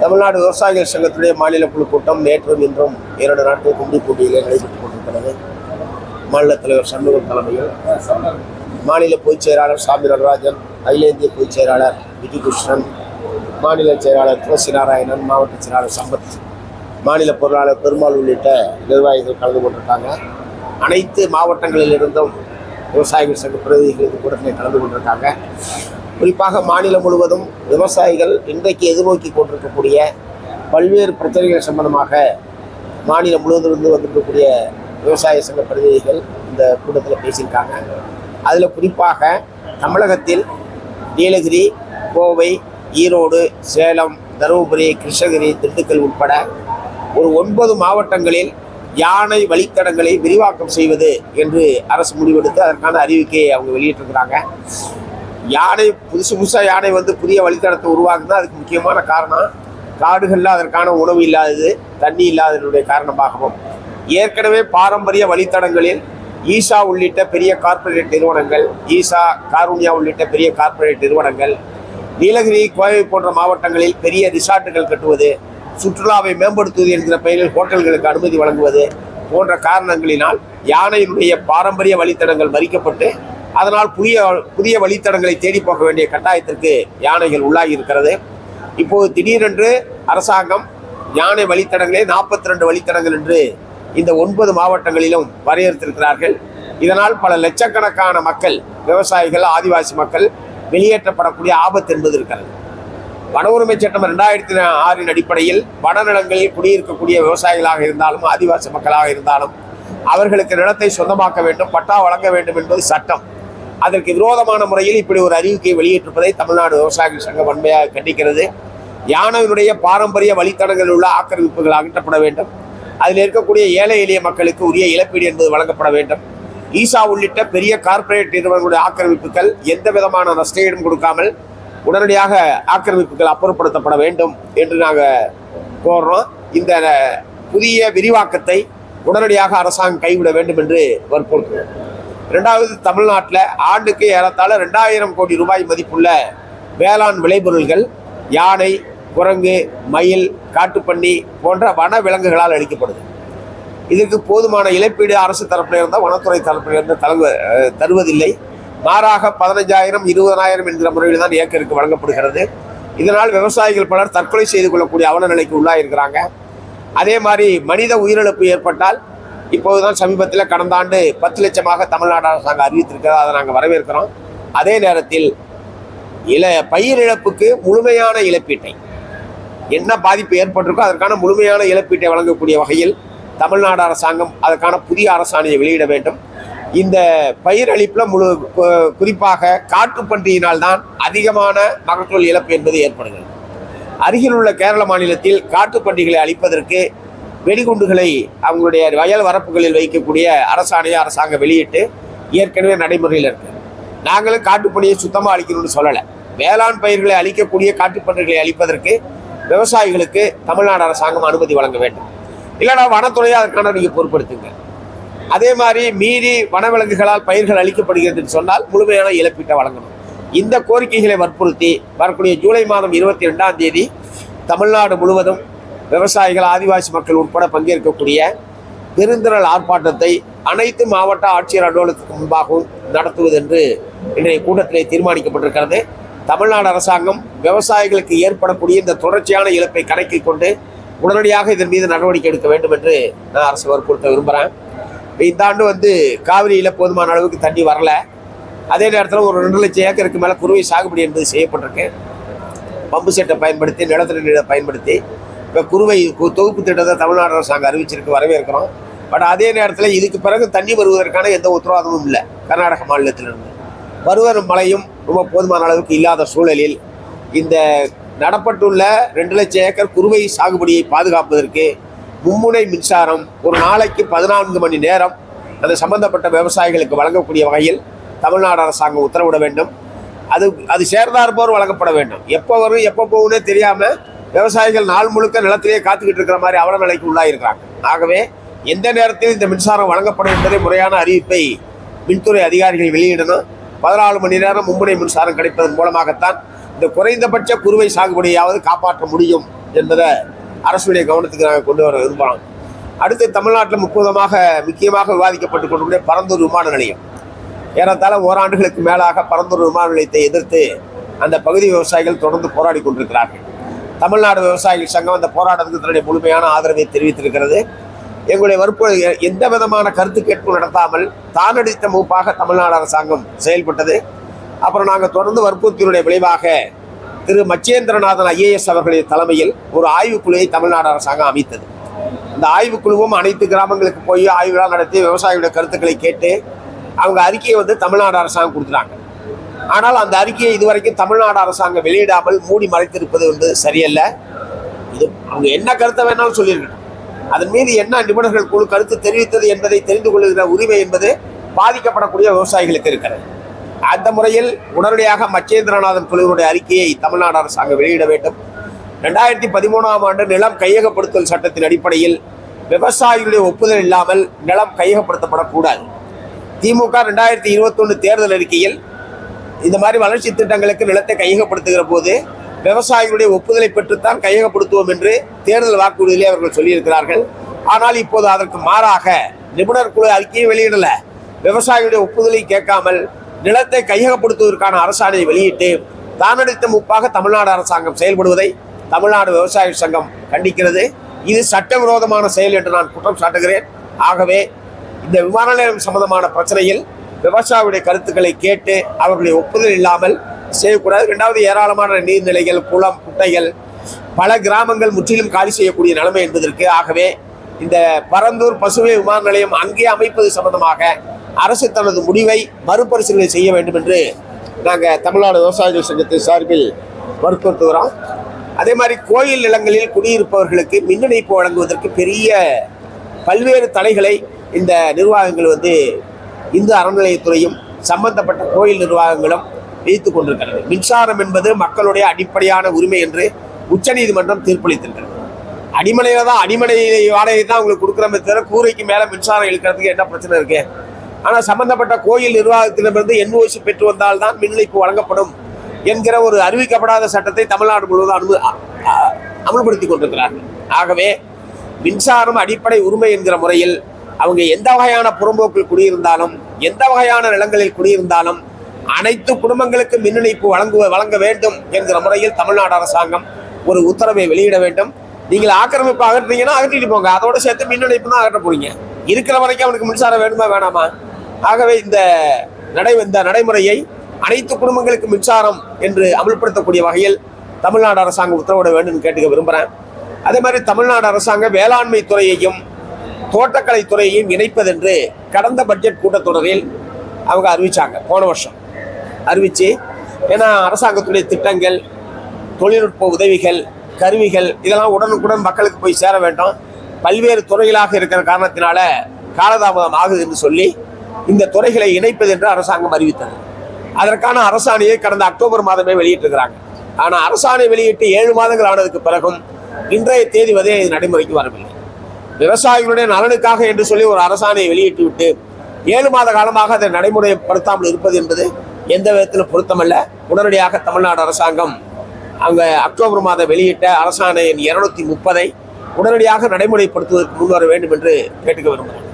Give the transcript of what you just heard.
தமிழ்நாடு விவசாயிகள் சங்கத்துடைய மாநில குழு கூட்டம் நேற்றும் இன்றும் இரண்டு நாட்கள் கும்பிப்பூட்டியில் நடைபெற்றுக் கொண்டிருக்கிறது. மாநில தலைவர் சண்முகம் தலைமையில். மாநில பொதுச் செயலாளர் சாமி நடராஜன் அகில இந்திய பொதுச் செயலாளர் விஜயகிருஷ்ணன் மாநில செயலாளர் துளசி நாராயணன் மாவட்ட செயலாளர் சம்பத் மாநில பொருளாளர் பெருமாள் உள்ளிட்ட நிர்வாகிகள் கலந்து கொண்டிருக்காங்க. அனைத்து மாவட்டங்களில் இருந்தும் விவசாயிகள் சங்க பிரதிநிதிகள் கூட்டத்தில் கலந்து கொண்டிருக்காங்க. குறிப்பாக மாநிலம் முழுவதும் விவசாயிகள் இன்றைக்கு எதிர்நோக்கி கொண்டிருக்கக்கூடிய பல்வேறு பிரச்சனைகள் சம்பந்தமாக மாநிலம் முழுவதும் இருந்து வந்திருக்கக்கூடிய விவசாய சங்க பிரதிநிதிகள் இந்த கூட்டத்தில் பேசியிருக்காங்க. அதில் குறிப்பாக தமிழகத்தில் நீலகிரி கோவை ஈரோடு சேலம் தருமபுரி கிருஷ்ணகிரி திண்டுக்கல் உட்பட ஒரு ஒன்பது மாவட்டங்களில் யானை வழித்தடங்களை விரிவாக்கம் செய்வது என்று அரசு முடிவெடுத்து அதற்கான அறிவிக்கையை அவங்க வெளியிட்டிருக்கிறாங்க. யானை புதுசு புதுசாக யானை வந்து புதிய வழித்தடத்தை உருவாக்குனா அதுக்கு முக்கியமான காரணம் காடுகளில் அதற்கான உணவு இல்லாதது தண்ணி இல்லாததனுடைய காரணமாகவும். ஏற்கனவே பாரம்பரிய வழித்தடங்களில் ஈஷா உள்ளிட்ட பெரிய கார்ப்பரேட் நிறுவனங்கள் ஈஷா காருண்யா உள்ளிட்ட பெரிய கார்ப்பரேட் நிறுவனங்கள் நீலகிரி கோவை போன்ற மாவட்டங்களில் பெரிய ரிசார்ட்டுகள் கட்டுவது சுற்றுலாவை மேம்படுத்துவது என்கிற பெயரில் ஹோட்டல்களுக்கு அனுமதி வழங்குவது போன்ற காரணங்களினால் யானையினுடைய பாரம்பரிய வழித்தடங்கள் மறிக்கப்பட்டு அதனால் புதிய புதிய வழித்தடங்களை தேடி போக வேண்டிய கட்டாயத்திற்கு யானைகள் உள்ளாகி இருக்கிறது. இப்போது திடீரென்று அரசாங்கம் யானை வழித்தடங்களே நாற்பத்தி ரெண்டு வழித்தடங்கள் என்று இந்த ஒன்பது மாவட்டங்களிலும் வரையறுத்திருக்கிறார்கள். இதனால் பல லட்சக்கணக்கான மக்கள் விவசாயிகள் ஆதிவாசி மக்கள் வெளியேற்றப்படக்கூடிய ஆபத்து என்பது இருக்கிறது. வன உரிமை சட்டம் ரெண்டாயிரத்தி ஆறின் அடிப்படையில் வனநிலங்களில் குடியிருக்கக்கூடிய விவசாயிகளாக இருந்தாலும் ஆதிவாசி மக்களாக இருந்தாலும் அவர்களுக்கு நிலத்தை சொந்தமாக்க வேண்டும் பட்டா வழங்க வேண்டும் என்பது சட்டம். அதற்கு விரோதமான முறையில் இப்படி ஒரு அறிவிக்கை வெளியிட்டிருப்பதை தமிழ்நாடு விவசாயிகள் சங்கம் வன்மையாக கண்டிக்கிறது. யானையினுடைய பாரம்பரிய வழித்தடங்களில் உள்ள ஆக்கிரமிப்புகள் அகற்றப்பட வேண்டும். அதில் இருக்கக்கூடிய ஏழை எளிய மக்களுக்கு உரிய இழப்பீடு என்பது வழங்கப்பட வேண்டும். ஈசா உள்ளிட்ட பெரிய கார்ப்பரேட் நிறுவனங்களுடைய ஆக்கிரமிப்புகள் எந்த விதமான நஷ்டஈடும் கொடுக்காமல் உடனடியாக ஆக்கிரமிப்புகள் அப்புறப்படுத்தப்பட வேண்டும் என்று நாங்கள் கோர்றோம். இந்த புதிய விரிவாக்கத்தை உடனடியாக அரசாங்கம் கைவிட வேண்டும் என்று வற்புறுத்துகிறோம். ரெண்டாவது தமிழ்நாட்டில் ஆண்டுக்கு ஏறத்தாழ ரெண்டாயிரம் கோடி ரூபாய் மதிப்புள்ள வேளாண் விளைபொருள்கள் யானை குரங்கு மயில் காட்டுப்பன்னி போன்ற வன விலங்குகளால் அளிக்கப்படுது இதற்கு போதுமான இழப்பீடு அரசு தரப்பிலிருந்தால் வனத்துறை தரப்பிலிருந்து தருவ தருவதில்லை. மாறாக பதினஞ்சாயிரம் இருபதனாயிரம் என்கிற முறையில் தான் ஏக்கருக்கு வழங்கப்படுகிறது. இதனால் விவசாயிகள் பலர் தற்கொலை செய்து கொள்ளக்கூடிய அவல நிலைக்கு உள்ளாயிருக்கிறாங்க. அதே மாதிரி மனித உயிரிழப்பு ஏற்பட்டால் இப்போதுதான் சமீபத்தில் கடந்த ஆண்டு பத்து லட்சமாக தமிழ்நாடு அரசாங்கம் அறிவித்திருக்கிறது அதை நாங்கள் வரவேற்கிறோம். அதே நேரத்தில் இல பயிர் இழப்புக்கு முழுமையான இழப்பீட்டை என்ன பாதிப்பு ஏற்பட்டிருக்கோ அதற்கான முழுமையான இழப்பீட்டை வழங்கக்கூடிய வகையில் தமிழ்நாடு அரசாங்கம் அதற்கான புதிய அரசாணையை வெளியிட வேண்டும். இந்த பயிர் அளிப்பில் முழு குறிப்பாக காட்டுப்பன்றியினால் தான் அதிகமான மகசூல் இழப்பு என்பது ஏற்படுகிறது. அருகில் உள்ள கேரள மாநிலத்தில் காட்டுப்பன்றிகளை அழிப்பதற்கு வெடிகுண்டுகளை அவங்களுடைய வயல் வரப்புகளில் வைக்கக்கூடிய அரசாணையை அரசாங்கம் வெளியிட்டு ஏற்கனவே நடைமுறையில் இருக்கு. நாங்களும் காட்டுப்பணியை சுத்தமாக அழிக்கணும்னு சொல்லலை. வேளாண் பயிர்களை அழிக்கக்கூடிய காட்டுப்பன்றிகளை அழிப்பதற்கு விவசாயிகளுக்கு தமிழ்நாடு அரசாங்கம் அனுமதி வழங்க வேண்டும். இல்லைனா வனத்துறையை அதற்கான நீங்கள் பொறுப்படுத்துங்க அதே மாதிரி மீறி வனவிலங்குகளால் பயிர்கள் அளிக்கப்படுகிறதுன்னு சொன்னால் முழுமையான இழப்பீட்டை வழங்கணும். இந்த கோரிக்கைகளை வற்புறுத்தி வரக்கூடிய ஜூலை மாதம் இருபத்தி ரெண்டாம் தேதி தமிழ்நாடு முழுவதும் விவசாயிகள் ஆதிவாசி மக்கள் உட்பட பங்கேற்கக்கூடிய பெருந்திரள் ஆர்ப்பாட்டத்தை அனைத்து மாவட்ட ஆட்சியர் அலுவலகத்துக்கு முன்பாகவும் நடத்துவது என்று இன்றைய கூட்டத்திலே தீர்மானிக்கப்பட்டிருக்கிறது. தமிழ்நாடு அரசாங்கம் விவசாயிகளுக்கு ஏற்படக்கூடிய இந்த தொடர்ச்சியான இழப்பை கணக்கில் கொண்டு உடனடியாக இதன் மீது நடவடிக்கை எடுக்க வேண்டும் என்று நான் அரசு வற்புறுத்த விரும்புகிறேன் இந்த ஆண்டு வந்து காவிரியில் போதுமான அளவுக்கு தண்ணி வரல. அதே நேரத்தில் ஒரு ரெண்டு லட்சம் ஏக்கருக்கு மேலே குறுவை சாகுபடி என்பது செய்யப்பட்டிருக்கு. பம்பு செட்டை பயன்படுத்தி நிலத்தடி நீரை பயன்படுத்தி இப்போ குறுவை கு- தொகுப்பு திட்டத்தை தமிழ்நாடு அரசாங்கம் அறிவிச்சிருக்கு வரவேற்கிறோம். பட் அதே நேரத்தில் இதுக்கு பிறகு தண்ணி வருவதற்கான எந்த உத்தரவாதமும் இல்லை கர்நாடக மாநிலத்திலிருந்து. வருவரும் மழையும் ரொம்ப போதுமான அளவுக்கு இல்லாத சூழலில் இந்த நடப்பட்டுள்ள ரெண்டு லட்சம் ஏக்கர் குறுவை சாகுபடியை பாதுகாப்பதற்கு மும்முனை மின்சாரம் ஒரு நாளைக்கு பதினான்கு மணி நேரம் அந்த சம்பந்தப்பட்ட விவசாயிகளுக்கு வழங்கக்கூடிய வகையில் தமிழ்நாடு அரசாங்கம் உத்தரவிட வேண்டும். அது அது சேர்ந்தார் போர் வழங்கப்பட வேண்டும். எப்போ வரும் எப்போ போகும்னே தெரியாமல் விவசாயிகள் நாள் முழுக்க நிலத்திலேயே காத்துக்கிட்டு இருக்கிற மாதிரி அவல நிலைக்கு உள்ளாயிருக்கிறாங்க. ஆகவே எந்த நேரத்தில் இந்த மின்சாரம் வழங்கப்படும் என்பதை முறையான அறிவிப்பை மின்துறை அதிகாரிகள் வெளியிடணும். பதினாலு மணி நேரம் மும்முனை மின்சாரம் கிடைப்பதன் மூலமாகத்தான் இந்த குறைந்தபட்ச குறுவை சாகுபடியாவது காப்பாற்ற முடியும் என்பதை அரசுடைய கவனத்துக்கு நாங்கள் கொண்டு வர விரும்பலாம் அடுத்து தமிழ்நாட்டில் முக்கியமாக முக்கியமாக விவாதிக்கப்பட்டு கொண்டிருக்கிற பரந்தூர் விமான நிலையம். ஏறத்தாழ ஓராண்டுகளுக்கு மேலாக பரந்தூர் விமான நிலையத்தை எதிர்த்து அந்த பகுதி விவசாயிகள் தொடர்ந்து போராடி கொண்டிருக்கிறார்கள். தமிழ்நாடு விவசாயிகள் சங்கம் அந்த போராட்டத்துக்கு தன்னுடைய முழுமையான ஆதரவை தெரிவித்திருக்கிறது. எங்களுடைய வறுப்பு எந்த விதமான கருத்து கேட்பு நடத்தாமல் தானடித்த மூப்பாக தமிழ்நாடு அரசாங்கம் செயல்பட்டது. அப்புறம் நாங்கள் தொடர்ந்து வற்புறுத்தினுடைய விளைவாக திரு மச்சேந்திரநாதன் ஐஏஎஸ் அவர்களின் தலைமையில் ஒரு ஆய்வுக்குழுவை தமிழ்நாடு அரசாங்கம் அமைத்தது. இந்த ஆய்வுக்குழுவும் அனைத்து கிராமங்களுக்கு போய் ஆய்வுகளாக நடத்தி விவசாயிகளுடைய கருத்துக்களை கேட்டு அவங்க அறிக்கையை வந்து தமிழ்நாடு அரசாங்கம் கொடுத்துட்டாங்க. ஆனால் அந்த அறிக்கையை இதுவரைக்கும் தமிழ்நாடு அரசாங்கம் வெளியிடாமல் மூடி மறைத்திருப்பது வந்து சரியல்ல. இது அவங்க என்ன கருத்தை வேணாலும் சொல்லியிருக்கணும் அதன் மீது என்ன நிபுணர்கள் குழு கருத்து தெரிவித்தது என்பதை தெரிந்து கொள்கிற உரிமை என்பது பாதிக்கப்படக்கூடிய விவசாயிகளுக்கு இருக்கிறது. அந்த முறையில் உடனடியாக மச்சேந்திரநாதன் குழுவினுடைய அறிக்கையை தமிழ்நாடு அரசாங்கம் வெளியிட வேண்டும். ரெண்டாயிரத்தி பதிமூணாம் ஆண்டு நிலம் கையகப்படுத்தல் சட்டத்தின் அடிப்படையில் விவசாயிகளுடைய ஒப்புதல் இல்லாமல் நிலம் கையகப்படுத்தப்படக்கூடாது. திமுக ரெண்டாயிரத்தி இருபத்தொன்று தேர்தல் அறிக்கையில் இந்த மாதிரி வளர்ச்சி திட்டங்களுக்கு நிலத்தை கையகப்படுத்துகிற போது விவசாயிகளுடைய ஒப்புதலை பெற்றுத்தான் கையகப்படுத்துவோம் என்று தேர்தல் வாக்குறுதியிலே அவர்கள் சொல்லியிருக்கிறார்கள். ஆனால் இப்போது அதற்கு மாறாக நிபுணர் குழு அறிக்கையை வெளியிடல. விவசாயிகளுடைய ஒப்புதலை கேட்காமல் நிலத்தை கையகப்படுத்துவதற்கான அரசாணையை வெளியிட்டு தானடித்த முப்பாக தமிழ்நாடு அரசாங்கம் செயல்படுவதை தமிழ்நாடு விவசாய சங்கம் கண்டிக்கிறது. இது சட்டவிரோதமான செயல் என்று நான் குற்றம் சாட்டுகிறேன். ஆகவே இந்த விமான நிலையம் சம்பந்தமான பிரச்சனையில் விவசாயியுடைய கருத்துக்களை கேட்டு அவர்களுடைய ஒப்புதல் இல்லாமல் செய்யக்கூடாது. இரண்டாவது ஏராளமான நீர்நிலைகள் குளம் குட்டைகள் பல கிராமங்கள் முற்றிலும் காலி செய்யக்கூடிய நிலைமை என்பதற்கு ஆகவே இந்த பரந்தூர் பசுமை விமான நிலையம் அங்கே அமைப்பது சம்பந்தமாக அரசு தனது முடிவை மறுபரிசீலனை செய்ய வேண்டும் என்று நாங்கள் தமிழ்நாடு விவசாயிகள் சங்கத்தின் சார்பில் வற்புறுத்துகிறோம். அதே மாதிரி கோயில் நிலங்களில் குடியிருப்பவர்களுக்கு மின் இணைப்பு வழங்குவதற்கு பெரிய பல்வேறு தடைகளை இந்த நிர்வாகங்கள் வந்து இந்து அறநிலையத்துறையும் சம்பந்தப்பட்ட கோயில் நிர்வாகங்களும் வைத்துக் கொண்டிருக்கிறது. மின்சாரம் என்பது மக்களுடைய அடிப்படையான உரிமை என்று உச்சநீதிமன்றம் தீர்ப்பளித்திருக்கிறது. அடிமனையில தான் அடிமனை வாடகை தான் உங்களுக்கு கொடுக்குறமே தவிர கூரைக்கு மேலே மின்சாரம் இழுக்கிறதுக்கு என்ன பிரச்சனை இருக்கு? ஆனால் சம்பந்தப்பட்ட கோயில் நிர்வாகத்திடமிருந்து என்ஓசி பெற்று வந்தால்தான் மின் இணைப்பு வழங்கப்படும் என்கிற ஒரு அறிவிக்கப்படாத சட்டத்தை தமிழ்நாடு முழுவதும் அனும அமல்படுத்தி கொண்டிருக்கிறார்கள். ஆகவே மின்சாரம் அடிப்படை உரிமை என்கிற முறையில் அவங்க எந்த வகையான புறம்போக்கில் குடியிருந்தாலும் எந்த வகையான நிலங்களில் குடியிருந்தாலும் அனைத்து குடும்பங்களுக்கு மின் இணைப்பு வழங்குவ வழங்க வேண்டும் என்கிற முறையில் தமிழ்நாடு அரசாங்கம் ஒரு உத்தரவை வெளியிட வேண்டும். நீங்கள் ஆக்கிரமிப்பு அகற்றுறீங்கன்னா அகற்றிட்டு போங்க. அதோட சேர்த்து மின் இணைப்பு தான் அகற்ற போறீங்க. இருக்கிற வரைக்கும் அவனுக்கு மின்சாரம் வேணுமா வேணாமா? ஆகவே இந்த நடை இந்த நடைமுறையை அனைத்து குடும்பங்களுக்கு மின்சாரம் என்று அமல்படுத்தக்கூடிய வகையில் தமிழ்நாடு அரசாங்கம் உத்தரவிட வேண்டும் கேட்டுக்க விரும்புகிறேன் அதே மாதிரி தமிழ்நாடு அரசாங்கம் வேளாண்மை துறையையும் தோட்டக்கலை துறையையும் இணைப்பதென்று கடந்த பட்ஜெட் கூட்டத்தொடரில் அவங்க அறிவிச்சாங்க. போன வருஷம் அறிவிச்சு ஏன்னா அரசாங்கத்துடைய திட்டங்கள் தொழில்நுட்ப உதவிகள் கருவிகள் இதெல்லாம் உடனுக்குடன் மக்களுக்கு போய் சேர வேண்டும். பல்வேறு துறைகளாக இருக்கிற காரணத்தினால காலதாமதம் ஆகுது என்று சொல்லி இந்த துறைகளை இணைப்பது என்று அரசாங்கம் அறிவித்தது. அதற்கான அரசாணையை கடந்த அக்டோபர் மாதமே வெளியிட்டிருக்கிறாங்க. ஆனால் அரசாணை வெளியிட்டு ஏழு மாதங்கள் ஆனதுக்கு பிறகும் இன்றைய தேதி வரை இது நடைமுறைக்கு வரவில்லை. விவசாயிகளுடைய நலனுக்காக என்று சொல்லி ஒரு அரசாணையை வெளியிட்டு விட்டு ஏழு மாத காலமாக அதை நடைமுறைப்படுத்தாமல் இருப்பது என்பது எந்த விதத்திலும் பொருத்தமல்ல. உடனடியாக தமிழ்நாடு அரசாங்கம் அங்கே அக்டோபர் மாதம் வெளியிட்ட அரசாணை எண் இருநூத்தி முப்பதை உடனடியாக நடைமுறைப்படுத்துவதற்கு முன்வர வேண்டும் என்று கேட்டுக்க விரும்புகிறேன்.